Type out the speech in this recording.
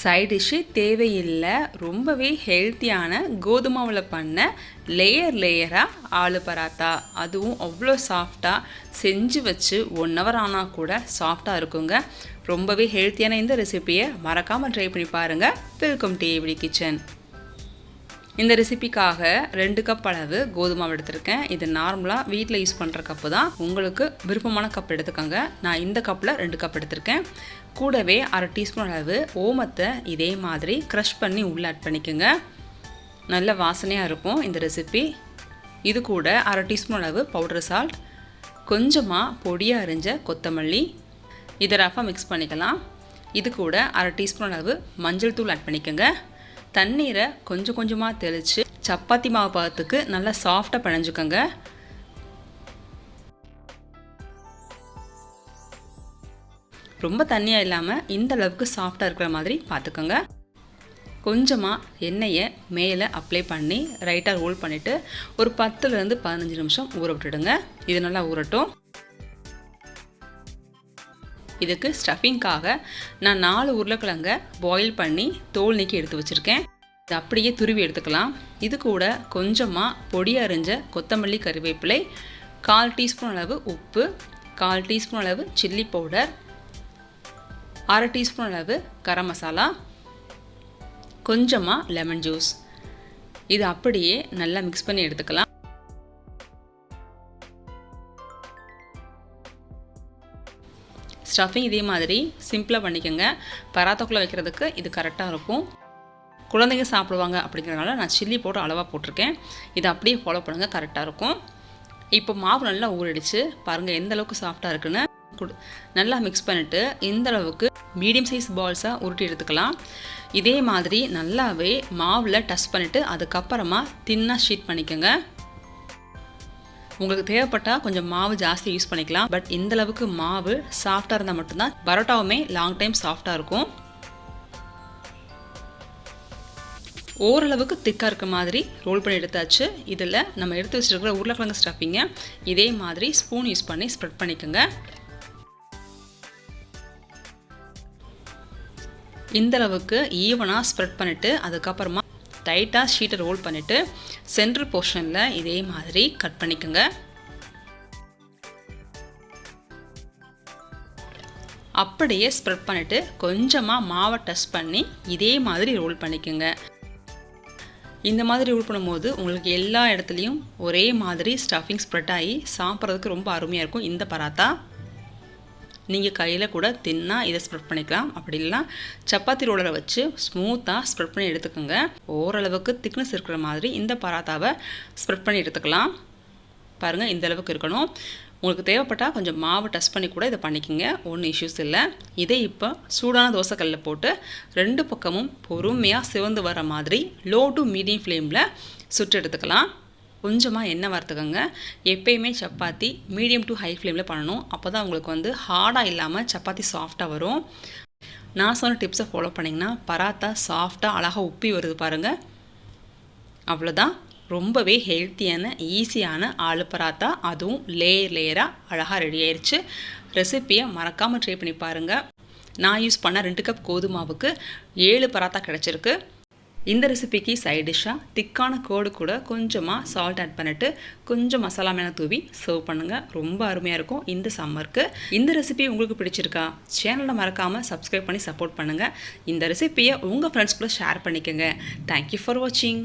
Side dish தேவையில்லை. ரொம்பவே ஹெல்த்தியான கோதுமாவில் பண்ண லேயர் லேயராக ஆலு பராத்தா. அதுவும் அவ்வளோ சாஃப்டாக செஞ்சு வச்சு ஒன் ஹவர் ஆனால் கூட சாஃப்டாக இருக்குங்க. ரொம்பவே ஹெல்த்தியான இந்த ரெசிப்பியை மறக்காமல் ட்ரை பண்ணி பாருங்கள் வெல்கம் டு ஏவிடி கிச்சன் இந்த ரெசிபிக்காக ரெண்டு கப் அளவு கோதுமை மாவு எடுத்திருக்கேன். இது நார்மலாக வீட்டில் யூஸ் பண்ணுற கப்பு தான். உங்களுக்கு விருப்பமான கப் எடுத்துக்கோங்க. நான் இந்த கப்பில் ரெண்டு கப் எடுத்திருக்கேன். கூடவே அரை டீஸ்பூன் அளவு ஓமத்தை இதே மாதிரி க்ரஷ் பண்ணி உள்ளே ஆட் பண்ணிக்கோங்க. நல்ல வாசனையாக இருக்கும் இந்த ரெசிபி இது கூட அரை டீஸ்பூன் அளவு பவுடர் சால்ட் கொஞ்சமாக பொடியாக அரிஞ்ச கொத்தமல்லி. இதை ரஃபாக மிக்ஸ் பண்ணிக்கலாம். இது கூட அரை டீஸ்பூன் அளவு மஞ்சள் தூள் ஆட் பண்ணிக்கோங்க. தண்ணீரை கொஞ்சம் கொஞ்சமாக தெளித்து சப்பாத்தி மாவு பாகத்துக்கு நல்லா சாஃப்டாக பிணைஞ்சுக்கோங்க. ரொம்ப தண்ணியாக இல்லாமல் இந்த அளவுக்கு சாஃப்டாக இருக்கிற மாதிரி பார்த்துக்கோங்க கொஞ்சமாக எண்ணெயை மேலே அப்ளை பண்ணி ரைட்டாக ரோல் பண்ணிவிட்டு ஒரு பத்துலேருந்து பதினஞ்சு நிமிஷம் ஊற விட்டுடுங்க. இது நல்லா ஊறட்டும். இதுக்கு ஸ்டஃபிங்காக நான் நாலு உருளைக்கிழங்க பாயில் பண்ணி தோல் நீக்கி எடுத்து வச்சுருக்கேன். இது அப்படியே துருவி எடுத்துக்கலாம். இது கூட கொஞ்சமாக பொடி அரிஞ்ச கொத்தமல்லி கறிவேப்பிலை கால் டீஸ்பூன் அளவு உப்பு கால் டீஸ்பூன் அளவு சில்லி பவுடர் அரை டீஸ்பூன் அளவு கரம் மசாலா கொஞ்சமாக லெமன் ஜூஸ். இது அப்படியே நல்லா மிக்ஸ் பண்ணி எடுத்துக்கலாம். ஸ்டஃபிங் இதே மாதிரி சிம்பிளாக பண்ணிக்கோங்க. பராத்தக்குள்ளே வைக்கிறதுக்கு இது கரெக்டாக இருக்கும். குழந்தைங்க சாப்பிடுவாங்க அப்படிங்கிறனால நான் சில்லி போட்டு அளவாக போட்டிருக்கேன். இதை அப்படியே ஃபாலோ பண்ணுங்கள் கரெக்டாக இருக்கும். இப்போ மாவு நல்லா ஊறிடுச்சு. பாருங்கள் எந்த அளவுக்கு சாஃப்டாக இருக்குன்னு. நல்லா மிக்ஸ் பண்ணிவிட்டு இந்த அளவுக்கு மீடியம் சைஸ் பால்ஸாக உருட்டி எடுத்துக்கலாம். இதே மாதிரி நல்லாவே மாவில் டச் பண்ணிவிட்டு அதுக்கப்புறமா தின்னாக ஷீட் பண்ணிக்கோங்க. உங்களுக்கு தேவைப்பட்டால் கொஞ்சம் மாவு ஜாஸ்தி யூஸ் பண்ணிக்கலாம். பட் இந்த அளவுக்கு மாவு சாஃப்டாக இருந்தால் மட்டும்தான் பரோட்டாவுமே லாங் டைம் சாஃப்டாக இருக்கும். ஓரளவுக்கு திக்காக இருக்க மாதிரி ரோல் பண்ணி எடுத்தாச்சு. இதில் நம்ம எடுத்து வச்சுருக்கிற உருளைக்கிழங்கு ஸ்டஃபிங்கை இதே மாதிரி ஸ்பூன் யூஸ் பண்ணி ஸ்ப்ரெட் பண்ணிக்கோங்க. இந்த அளவுக்கு ஈவனாக ஸ்ப்ரெட் பண்ணிவிட்டு அதுக்கப்புறமா டைட்டாக ஷீட்டை ரோல் பண்ணிவிட்டு சென்ட்ரல் போர்ஷனில் இதே மாதிரி கட் பண்ணிக்கோங்க. அப்படியே ஸ்ப்ரெட் பண்ணிவிட்டு கொஞ்சமாக மாவை டச் பண்ணி இதே மாதிரி ரோல் பண்ணிக்கோங்க. இந்த மாதிரி ரூல் பண்ணும்போது உங்களுக்கு எல்லா இடத்துலையும் ஒரே மாதிரி ஸ்டஃபிங் ஸ்ப்ரெட் ஆகி சாப்பிட்றதுக்கு ரொம்ப அருமையாக இருக்கும். இந்த பராத்தா நீங்கள் கையில் கூட தின்னாக இதை ஸ்ப்ரெட் பண்ணிக்கலாம். அப்படி இல்லைனா சப்பாத்தி ரோலரை வச்சு ஸ்மூத்தாக ஸ்ப்ரெட் பண்ணி எடுத்துக்கோங்க. ஓரளவுக்கு திக்னஸ் இருக்கிற மாதிரி இந்த பராத்தாவை ஸ்ப்ரெட் பண்ணி எடுத்துக்கலாம். பாருங்கள் இந்த அளவுக்கு இருக்கணும். உங்களுக்கு தேவைப்பட்டால் கொஞ்சம் மாவு டஸ்ட் பண்ணி கூட இதை பண்ணிக்கோங்க. ஒன்றும் இஷ்யூஸ் இல்லை. இதை இப்போ சூடான தோசைக்கல்லில் போட்டு ரெண்டு பக்கமும் பொறுமையாக சிவந்து வர மாதிரி லோ டு மீடியம் ஃப்ளேமில் சுட்டு எடுத்துக்கலாம். கொஞ்சமாக எண்ணெய் வறுத்துக்கோங்க. எப்பயுமே சப்பாத்தி மீடியம் டு ஹை ஃப்ளேமில் பண்ணணும். அப்போ தான் உங்களுக்கு வந்து ஹார்டாக இல்லாமல் சப்பாத்தி சாஃப்டாக வரும். நான் சொன்ன டிப்ஸை ஃபாலோ பண்ணிங்கன்னா பராத்தா சாஃப்டாக அழகாக உப்பி வருது பாருங்கள் அவ்வளோதான் ரொம்பவே ஹெல்த்தியான ஈஸியான ஆலு பராத்தா. அதுவும் லேயர் லேயராக அழகாக ரெடி ஆயிடுச்சு ரெசிப்பியை மறக்காமல் ட்ரை பண்ணி பாருங்கள் நான் யூஸ் பண்ண ரெண்டு கப் கோதுமாவுக்கு ஏழு பராத்தா கிடச்சிருக்கு. இந்த ரெசிபிக்கு சைட் டிஷ்ஷாக திக்கான கோடு கூட கொஞ்சமாக சால்ட் ஆட் பண்ணிவிட்டு கொஞ்சம் மசாலா மேலே தூவி சர்வ் பண்ணுங்கள் ரொம்ப அருமையாக இருக்கும் இந்த சம்மருக்கு இந்த ரெசிபி உங்களுக்கு பிடிச்சிருக்கா? சேனலை மறக்காமல் சப்ஸ்கிரைப் பண்ணி சப்போர்ட் பண்ணுங்கள் இந்த ரெசிப்பியை உங்கள் ஃப்ரெண்ட்ஸ் கூட ஷேர் பண்ணிக்கோங்க. தேங்க்யூ ஃபார் வாட்சிங்